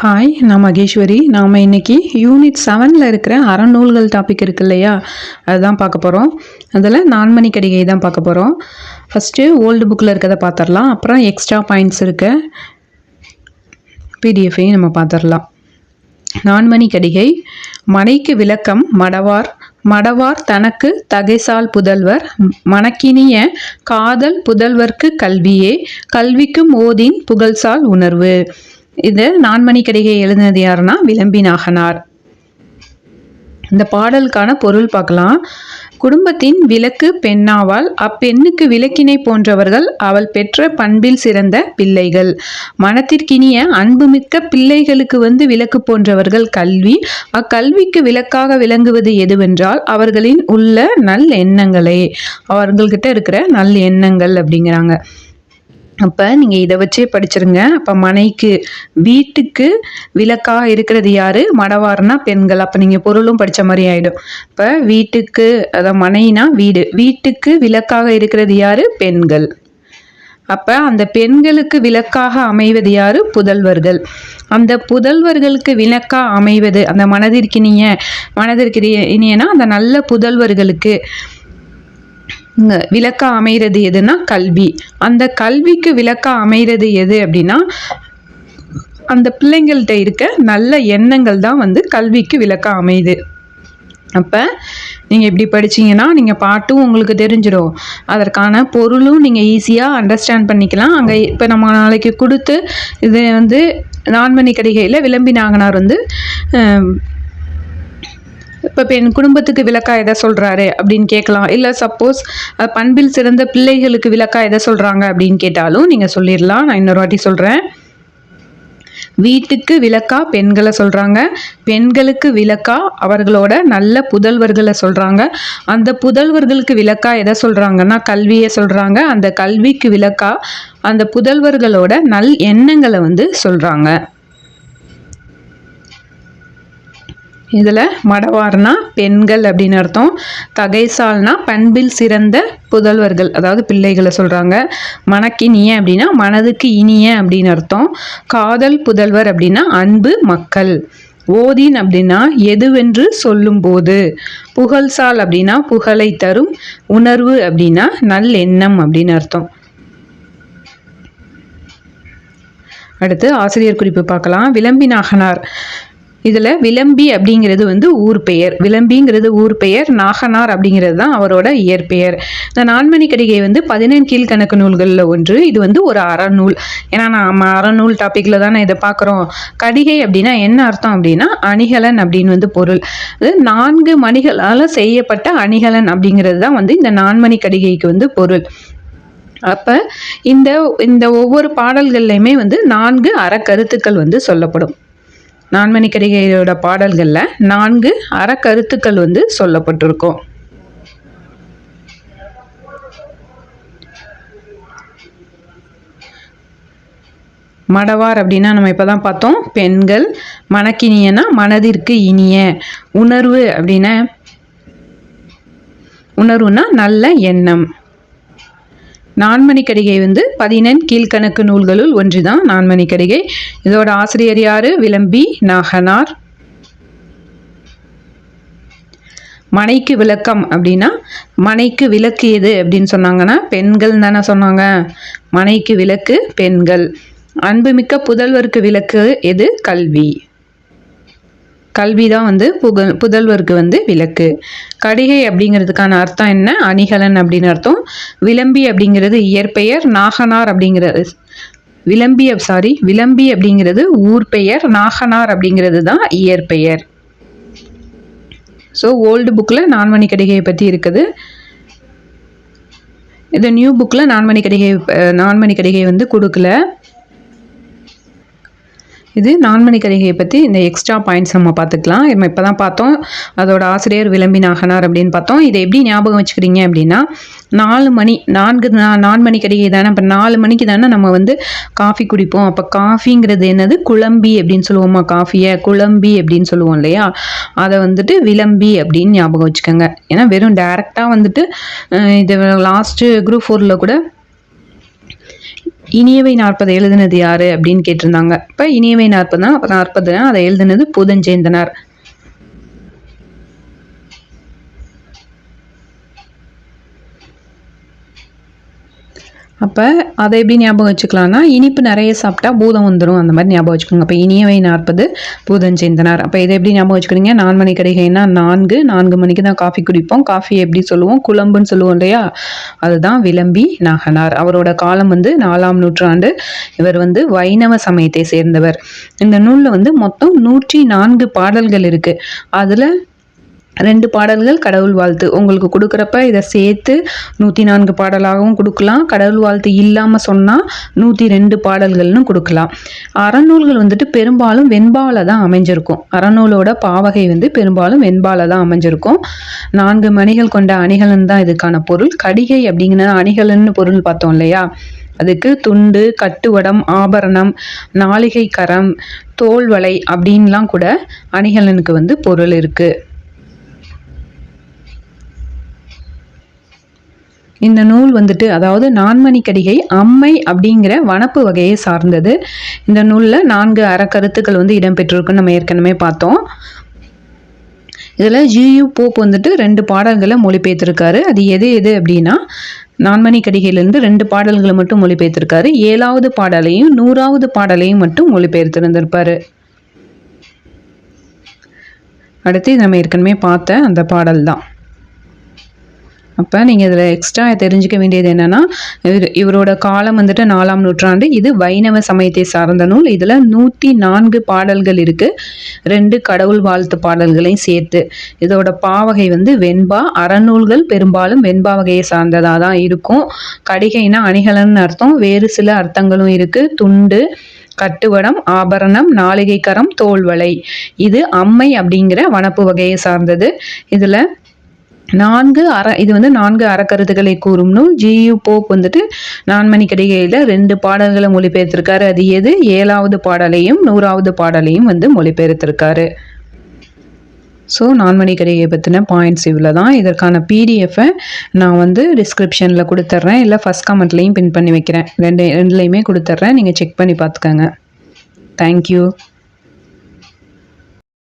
Hi நான் மகேஸ்வரி. நாம் இன்னைக்கு யூனிட் செவனில் இருக்கிற அறநூல்கள் டாபிக் இருக்கு இல்லையா? அதுதான் பார்க்க போகிறோம் அதில் நான்மணி கடிகை தான் பார்க்க போகிறோம் ஃபஸ்ட்டு ஓல்டு புக்கில் இருக்கிறத பார்த்துடலாம். அப்புறம் எக்ஸ்ட்ரா பாயிண்ட்ஸ் இருக்க. பிடிஎஃபையும் நம்ம பார்த்துடலாம். நான்மணி கடிகை. மனைக்கு விளக்கம் மடவார். மடவார் தனக்கு தகைசால் புதல்வர். மணக்கினிய காதல் புதல்வர்க்கு கல்வியே. கல்விக்கும் ஓதின் புகழ்சால் உணர்வு. இது நான்மணி கடிகை எழுதினது யாருன்னா விளம்பி நாகனார். இந்த பாடலுக்கான பொருள் பார்க்கலாம். குடும்பத்தின் விளக்கு பெண்ணாவால் அப்பெண்ணுக்கு விளக்கினை போன்றவர்கள் அவள் பெற்ற பண்பில் சிறந்த பிள்ளைகள். மனத்திற்கினிய அன்புமிக்க பிள்ளைகளுக்கு வந்து விளக்கு போன்றவர்கள் கல்வி. அக்கல்விக்கு விளக்காக விளங்குவது எதுவென்றால் அவர்களின் உள்ள நல் எண்ணங்களே அவர்கள்கிட்ட இருக்கிற நல் எண்ணங்கள் அப்படிங்கிறாங்க. அப்போ நீங்கள் இதை வச்சே படிச்சிருங்க. அப்போ மனைக்கு வீட்டுக்கு விளக்காக இருக்கிறது யார்? மடவார்னா பெண்கள். அப்போ நீங்கள் பொருளும் படித்த மாதிரி ஆகிடும் இப்போ வீட்டுக்கு அதான் மனைனா வீடு. வீட்டுக்கு விளக்காக இருக்கிறது யார்? பெண்கள். அப்போ அந்த பெண்களுக்கு விளக்காக அமைவது யாரு? புதல்வர்கள். அந்த புதல்வர்களுக்கு விளக்காக அமைவது அந்த மனதிற்கினிய மனதிற்கு இனியனா அந்த நல்ல புதல்வர்களுக்கு விளக்க அமைகிறது எதுனா கல்வி. அந்த கல்விக்கு விளக்க அமைகிறது எது அப்படின்னா அந்த பிள்ளைங்கள்ட்ட இருக்க நல்ல எண்ணங்கள் தான் வந்து கல்விக்கு விளக்க அமையுது. அப்போ நீங்கள் இப்படி படிச்சீங்கன்னா நீங்கள் பாட்டும் உங்களுக்கு தெரிஞ்சிடும். அதற்கான பொருளும் நீங்கள் ஈஸியாக அண்டர்ஸ்டாண்ட் பண்ணிக்கலாம். அங்கே இப்போ நம்ம நாளைக்கு கொடுத்து இது வந்து நான்மணி கடிகையில் விளம்பி நாங்கனார் வந்து இப்போ பெண் குடும்பத்துக்கு விளக்கா எதை சொல்கிறாரு அப்படின்னு கேட்கலாம். இல்லை சப்போஸ் பண்பில் சிறந்த பிள்ளைகளுக்கு விளக்கா எதை சொல்கிறாங்க அப்படின்னு கேட்டாலும் நீங்கள் சொல்லிடலாம். நான் இன்னொரு வாட்டி சொல்கிறேன் வீட்டுக்கு விளக்கா பெண்களை சொல்கிறாங்க பெண்களுக்கு விளக்கா அவர்களோட நல்ல புதல்வர்களை சொல்கிறாங்க அந்த புதல்வர்களுக்கு விளக்கா எதை சொல்கிறாங்கன்னா கல்வியை சொல்கிறாங்க அந்த கல்விக்கு விளக்கா அந்த புதல்வர்களோட நல் எண்ணங்களை வந்து சொல்கிறாங்க இதில் மடவார்னா பெண்கள் அப்படின்னு அர்த்தம். தகைசால்னா பண்பில் சிறந்த புதல்வர்கள் அதாவது பிள்ளைகளை சொல்கிறாங்க மனக்கினிய அப்படின்னா மனதுக்கு இனிய அப்படின்னு அர்த்தம். காதல் புதல்வர் அப்படின்னா அன்பு மக்கள். ஓதின் அப்படின்னா எதுவென்று சொல்லும்போது. புகழ்சால் அப்படின்னா புகழை தரும். உணர்வு அப்படின்னா நல்லெண்ணம் அப்படின்னு அர்த்தம். அடுத்து ஆசிரியர் குறிப்பு பார்க்கலாம். விளம்பினாகனார் இதில் விளம்பி அப்படிங்கிறது வந்து ஊர் பெயர். விளம்பிங்கிறது ஊர் பெயர் நாகனார் அப்படிங்கிறது தான் அவரோட இயற்பெயர். இந்த நான்மணி கடிகை வந்து பதினெண் கீழ்கணக்கு நூல்களில் ஒன்று. இது வந்து ஒரு அறநூல். ஏன்னா நம்ம அறநூல் டாப்பிக்கில் தானே இதை பார்க்குறோம். கடிகை அப்படின்னா என்ன அர்த்தம் அப்படின்னா அணிகலன் அப்படின்னு வந்து பொருள். அது நான்கு மணிகளால் செய்யப்பட்ட அணிகலன் அப்படிங்கிறது தான் வந்து இந்த நான்மணி கடிகைக்கு வந்து பொருள். அப்போ இந்த இந்த ஒவ்வொரு பாடல்கள்லையுமே வந்து நான்கு அறக்கருத்துக்கள் வந்து சொல்லப்படும். நான்மணி கடிகையோட பாடல்களில் நான்கு அறக்கருத்துக்கள் வந்து சொல்லப்பட்டிருக்கும். மடவார் அப்படின்னா நம்ம இப்போ தான் பார்த்தோம். பெண்கள் மணக்கினியனா மனதிற்கு இனிய. உணர்வு அப்படின்னா உணர்வுனா நல்ல எண்ணம். நான்மணி கடிகை வந்து பதினெண் கீழ்கணக்கு நூல்களுள் ஒன்றுதான் நான்மணி கடிகை இதோட ஆசிரியர் யாரு? விளம்பி நாகனார். மனைக்கு விளக்கம் அப்படின்னா மனைக்கு விளக்கு எது அப்படின்னு சொன்னாங்கன்னா பெண்கள் தானே சொன்னாங்க. மனைக்கு விளக்கு பெண்கள். அன்புமிக்க புதல்வருக்கு விளக்கு எது? கல்வி. கல்வி தான் வந்து புகழ் புதல்வருக்கு வந்து விளக்கு. கடிகை அப்படிங்கிறதுக்கான அர்த்தம் என்ன? அணிகலன் அப்படின்னு அர்த்தம். விளம்பி அப்படிங்கிறது இயற்பெயர் நாகனார் அப்படிங்கிறது விளம்பி சாரி விளம்பி அப்படிங்கிறது ஊர் பெயர் நாகனார் அப்படிங்கிறது தான் இயற்பெயர். ஸோ ஓல்டு புக்கில் நான்மணி கடிகையை பற்றி இருக்குது. இது நியூ புக்கில் நான்மணி கடிகை நான்மணி கடிகை வந்து கொடுக்கல. இது நான்மணி கரிகையை பற்றி இந்த எக்ஸ்ட்ரா பாயிண்ட்ஸ் நம்ம பார்த்துக்கலாம். நம்ம இப்போ தான் பார்த்தோம். அதோட ஆசிரியர் விளம்பி நாகனார் அப்படின்னு பார்த்தோம். இதை எப்படி ஞாபகம் வச்சுக்கிறீங்க அப்படின்னா நாலு மணி நான்கு நான்மணி கடிகை தானே இப்போ நாலு மணிக்கு தானே நம்ம வந்து காஃபி குடிப்போம். அப்போ காஃபிங்கிறது என்னது? குழம்பி அப்படின்னு சொல்லுவோமா? காஃபியை குழம்பி அப்படின்னு சொல்லுவோம் இல்லையா? அதை வந்துட்டு விளம்பி அப்படின்னு ஞாபகம் வச்சுக்கோங்க. ஏன்னா வெறும் டேரெக்டாக வந்துட்டு இது லாஸ்ட்டு குரூப் ஃபோரில் கூட இனியவை நாற்பது எழுதுனது யாரு அப்படின்னு கேட்டிருந்தாங்க. இப்போ இனியவை நாற்பது தான் நாற்பது அதை எழுதுனது புதஞ்சேந்தனார். அப்போ அதை எப்படி ஞாபகம் வச்சுக்கலாம்னா இனிப்பு நிறைய சாப்பிட்டா பூதம் வந்துடும் அந்த மாதிரி ஞாபகம் வச்சுக்கோங்க. அப்போ இனியவை நாற்பது பூதம் பூதஞ்சேந்தனார் அப்போ இதை எப்படி ஞாபகம் வச்சுக்கிறீங்க? நான் மணி கடிகைன்னா நான்கு நான்கு மணிக்கு தான் காஃபி குடிப்போம். காஃபி எப்படி சொல்லுவோம்? குழம்புன்னு சொல்லுவோம் இல்லையா? அதுதான் விளம்பி நாகனார். அவரோட காலம் வந்து நாலாம் நூற்றாண்டு. இவர் வந்து வைணவ சமயத்தை சேர்ந்தவர். இந்த நூலில் வந்து மொத்தம் நூற்றி நான்கு பாடல்கள் இருக்குது அதில் ரெண்டு பாடல்கள் கடவுள் வாழ்த்து. உங்களுக்கு கொடுக்குறப்ப இதை சேர்த்து நூற்றி நான்கு பாடலாகவும் கொடுக்கலாம். கடவுள் வாழ்த்து இல்லாமல் சொன்னால் நூற்றி ரெண்டு பாடல்கள்னு கொடுக்கலாம். அறநூல்கள் வந்துட்டு பெரும்பாலும் வெண்பால தான் அமைஞ்சிருக்கும். அறநூலோட பாவகை வந்து பெரும்பாலும் வெண்பாவில் தான் அமைஞ்சிருக்கும். நான்கு மணிகள் கொண்ட அணிகலன் தான் இதுக்கான பொருள். கடிகை அப்படிங்கிற அணிகலன்னு பொருள் பார்த்தோம் இல்லையா? அதுக்கு துண்டு கட்டுவடம் ஆபரணம் நாளிகை கரம் தோல்வளை அப்படின்லாம் கூட அணிகலனுக்கு வந்து பொருள் இருக்குது இந்த நூல் வந்துட்டு அதாவது நான்மணி கடிகை அம்மை அப்படிங்கிற வனப்பு வகையை சார்ந்தது. இந்த நூலில் நான்கு அறக்கருத்துக்கள் வந்து இடம்பெற்றிருக்குன்னு நம்ம ஏற்கனவே பார்த்தோம். இதில் ஜியு போப் வந்துட்டு ரெண்டு பாடல்களை மொழிபெயர்த்திருக்காரு. அது எது எது அப்படின்னா நான்மணி கடிகையிலேருந்து ரெண்டு பாடல்களை மட்டும் மொழிபெயர்த்திருக்காரு. ஏழாவது பாடலையும் நூறாவது பாடலையும் மட்டும் மொழிபெயர்த்திருந்திருப்பார். அடுத்து நம்ம ஏற்கனவே பார்த்த அந்த பாடல் தான் அப்போ நீங்கள் இதில் எக்ஸ்ட்ரா தெரிஞ்சுக்க வேண்டியது என்னென்னா இவர் இவரோட காலம் வந்துட்டு நாலாம் நூற்றாண்டு. இது வைணவ சமயத்தை சார்ந்த நூல். இதில் நூற்றி நான்கு பாடல்கள் இருக்குது ரெண்டு கடவுள் வாழ்த்து பாடல்களையும் சேர்த்து. இதோட பாவகை வந்து வெண்பா. அறநூல்கள் பெரும்பாலும் வெண்பா வகையை சார்ந்ததாக தான் இருக்கும். கடிகைனா அணிகலன்னு அர்த்தம். வேறு சில அர்த்தங்களும் இருக்குது துண்டு கட்டுவடம் ஆபரணம் நாளிகைக்கரம் தோல்வளை. இது அம்மை அப்படிங்கிற வனப்பு வகையை சார்ந்தது. இதில் நான்கு அற இது வந்து நான்கு அறக்கருத்துக்களை கூறும் நூல். ஜியு போப் வந்துட்டு நான்மணி கடிகையில் ரெண்டு பாடல்களை மொழிபெயர்த்திருக்காரு. அது எது? ஏழாவது பாடலையும் நூறாவது பாடலையும் வந்து மொழிபெயர்த்திருக்காரு. ஸோ நான்மணி கடிகையை பற்றின பாயிண்ட்ஸ் இவ்வளோ தான் இதற்கான பிடிஎஃப்பை நான் வந்து டிஸ்கிரிப்ஷனில் கொடுத்துட்றேன் இல்லை ஃபஸ்ட் கமெண்ட்லேயும் பின் பண்ணி வைக்கிறேன். ரெண்டு ரெண்டுலேயுமே கொடுத்துட்றேன் நீங்கள் செக் பண்ணி பார்த்துக்கோங்க. தேங்க்யூ